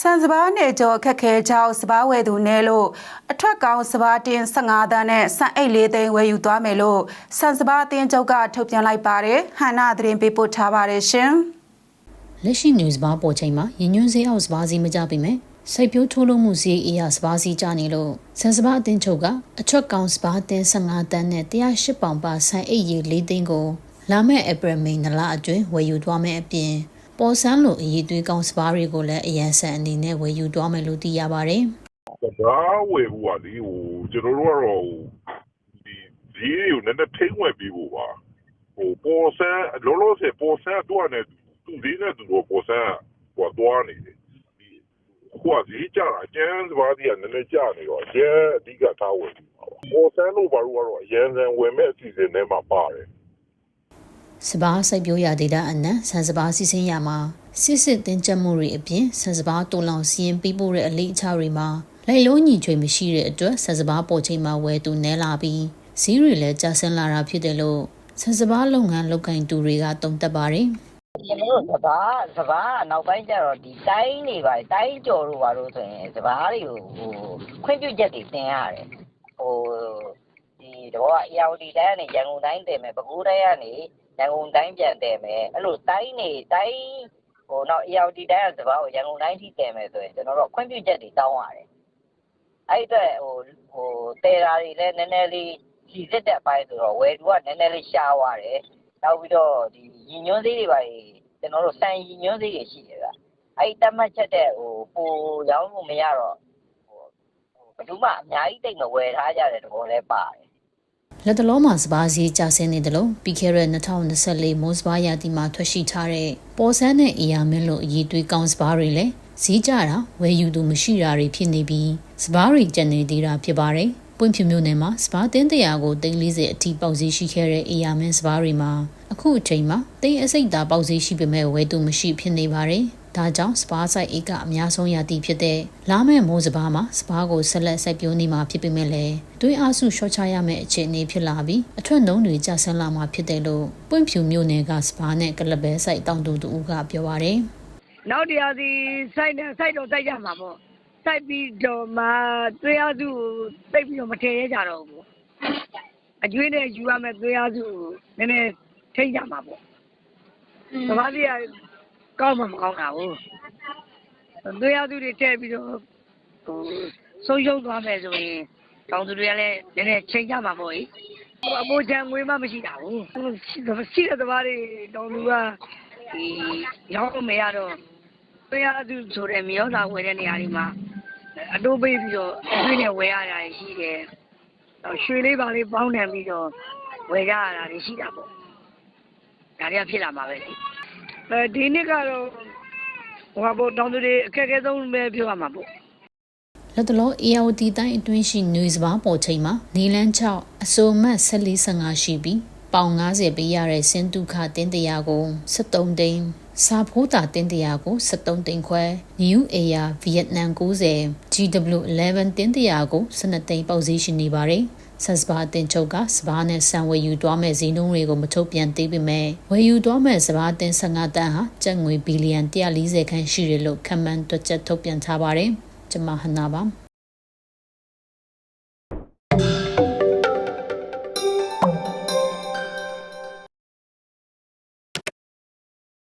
စံစဘာနဲ့ကြောအခက်ခဲကြောင့်စဘာဝယ်သူနဲလို့အထက်ကောင်စဘာတင်15တန်းနဲ့စံအိတ်လေးသိန်းဝယ်ယူသွားမယ်လို့စံစဘာအတင်းချုပ်ကထုတ်ပြန်လိုက်ပါတယ်ဟန်နာသတင်းပေးပို့ထားပါတယ်ရှင်လက်ရှိ news ဘာပေါ်ချိန်မှာရညွှန်းစည်းအောက်စပါးစီမကြပြီမယ်စိတ်ပြိုးထိုးလို့မှုစည်းအေးရစပါးစီကြနေလို့ဆန်စပါးအတင်းချုပ်ကအချွတ်ကောင်စပါးတင်း15တန်းနဲ့108ပေါင်ပါဆန်အိတ်ရီ၄သိန်းကိုလာမယ့်ဧပြီမိနလအတွင်းဝယ်ယူသွားမယ်အပြင် ပေါ်ဆန်းလိုအရေးသွေးကောင်စပါးတွေကိုလည်းအရန်ဆန်အနေနဲ့ဝယ်ယူသွားမယ်လို့သိရပါတယ်ဒါဝယ်ဘူးကလေဟိုကျွန်တော်တို့ကတော့ဟိုဒီဒီကိုနည်းနည်းထိမ့်ဝယ်ပြီးဖို့ပါဟိုပေါ်ဆန်းလောလောဆယ်ပေါ်ဆန်းတော့နဲ့သူဒီနဲ့သူတို့ပေါ်ဆန်းဟိုတော့နေတယ်ဒီဟိုကဒီကြတာကျန်းစပါးဒီကနည်းနည်းကြနေတော့ကျန်းအဓိကထားဝယ်ပြီးပါပေါ်ဆန်းလို့ဘာလို့ကတော့အရန်ဆန်ဝယ်မဲ့အစီအစဉ်ထဲမှာပါတယ် စပါးစိုက်ပျိုးရာဒေတာအနံဆန်စပါးစီစဉ်ရမှာစစ်စစ်တင်ကြပ်မှုတွေအပြင်ဆန်စပါးတူလောင်စီရင်ပြီးပို့တဲ့အလေးအချတွေမှာလိုက်လုံးညီချွေမရှိတဲ့အတွက်ဆန်စပါးပေါ်ချိန်မှာဝယ်သူနဲလာပြီးဈေးတွေလည်းကျဆင်းလာတာဖြစ်တယ်လို့ဆန်စပါးလုပ်ငန်းလုပ်ကင်သူတွေကတုံ့တက်ပါတယ်ကျွန်တော်တို့စဘာစဘာနောက်ပိုင်းကျတော့ဒီတိုင်းနေပါတိုင်းကြော်တို့ပါလို့ဆိုရင်စဘာတွေကိုဟိုခွင့်ပြုချက်တွေတင်ရတယ်ဟိုဒီတော့အယောဒီတိုင်းကနေရန်ကုန်တိုင်းတင်မယ်ပဲခူးတိုင်းကနေ ရန်ကုန်တိုင်းပြန်တင်မယ်အဲ့လိုတိုင်းနေတိုင်းဟိုတော့အယောဒီတိုင်းကစဘာကိုရန်ကုန်တိုင်းထိတင်မယ်ဆိုရင်ကျွန်တော်တို့ခွင့်ပြုချက်တွေတောင်းရတယ်အဲ့အတွက်ဟိုဟိုတေရာတွေလည်းနည်းနည်းလေးစီစစ်တဲ့အပိုင်းဆိုတော့ဝယ်သူကနည်းနည်းလေးရှားသွားတယ်နောက်ပြီးတော့ဒီညီညွန်းသေးတွေပါကျွန်တော်တို့စံညီညွန်းသေးတွေရှိတယ်ဗျအဲ့ဒီတတ်မှတ်ချက်တဲ့ဟိုပိုရောင်းလို့မရတော့ဟိုဘယ်သူမှအများကြီးတိတ်မဝယ်ထားကြတဲ့သဘောလဲပါတယ် လက်တလုံးမှာစပါးစည်းကျဆင်းနေတယ်လို့ပြီးခဲ့တဲ့2024မိုးစပါးရာသီမှာထွက်ရှိထားတဲ့ပေါ်ဆန်းနဲ့အီယာမင်းလို့အည်သွေးကောင်းစပါးတွေလည်းဈေးကြတာဝယ်ယူသူမရှိတာတွေဖြစ်နေပြီးစပါးတွေကျန်နေသေးတာဖြစ်ပါတယ်ပွင့်ဖြူမျိုးနယ်မှာစပါးတင်းတရာကို340အထိပေါက်ဈေးရှိခဲ့တဲ့အီယာမင်းစပါးတွေမှာအခုအချိန်မှာတင်းအစိတ်သားပေါက်ဈေးရှိပေမဲ့ဝယ်သူမရှိဖြစ်နေပါတယ် ဒါကြောင့်စပါးဆိုင်အိတ်ကအများဆုံးရာသီဖြစ်တဲ့လာမယ့်မိုးစပါးမှာစပါးကိုဆက်လက်စိုက်ပျိုးနေမှာဖြစ်ပေမဲ့လည်းတွင်းအားစုရှော့ချရမယ့်အခြေအနေဖြစ်လာပြီးအထွတ်နှုံးတွေကျဆင်းလာမှာဖြစ်တယ်လို့ပွင့်ဖြူမျိုးနယ်ကစပါးနဲ့ကလဘဲဆိုင်တောင်တူတူကပြောပါတယ်နောက်တရားစီစိုက်နေစိုက်တော့စိုက်ကြမှာပေါ့စိုက်ပြီးတော့မှသွေးအားစုကိုသိပ်ပြီးတော့မထည့်ရကြတော့ဘူးအကျွေးနဲ့ယူရမယ်သွေးအားစုကိုနည်းနည်းထိတ်ကြမှာပေါ့သဘာဝကြီး ကကောင်းမှမကောင်းတာဘူးသွေးအားစုတွေထည့်ပြီးတော့ဟိုဆုံးရှုံးသွားမယ်ဆိုရင်တောင်သူတွေကလည်းနည်းနည်းချိန်ကြမှာပေါ့ဟိအမိုးချမ်းငွေမှမရှိတာဘူးရှိတဲ့သဘာဝတွေတောင်သူကဒီရောင်းလို့မရတော့တရားသူဆိုတဲ့မြေဩဇာဝယ်တဲ့နေရာတွေမှာအတိုးပေးပြီးတော့အကျွေးနဲ့ဝယ်ရတာတွေရှိတယ်။အော်ရွှေလေးပါလေးပေါင်းတယ်ပြီးတော့ဝယ်ကြရတာတွေရှိတာပေါ့။ဒါတွေကဖြစ်လာမှာပဲလေ။အဲ ဒီနှစ်ကတော့ဟိုဟာပေါ့တောင်သူတွေအခက်အခဲဆုံးပဲပြောရမှာပေါ့။လက်တလော AOD တိုင်းအတွင်းရှိနေစပါပေါ်ချိန်မှာနီလန်း6အစိုးမတ်1415ရှိပြီးပေါင်90ပေးရတဲ့စင်တုခတင်းတရာကို73တိန် စာဖိုးတာတင်းတရာကို73တိန်ခွဲ New Air Vietnam 90 GW11 တင်းတရာကို12တိန်ပေါက်ဈေးရှိနေပါတယ်ဆတ်စပါတင်ချုပ်ကစပါးနဲ့ဆံဝယ်ယူသွားမဲ့ဈေးနှုန်းတွေကိုမထုတ်ပြန်သေးပေမဲ့ဝယ်ယူသွားမဲ့စပါးတင်15တန်းဟာကျပ်ငွေဘီလီယံ140ခန့်ရှိတယ်လို့ခန့်မှန်းတွက်ချက်ထုတ်ပြန်ထားပါတယ်ကျွန်မဟနာပါ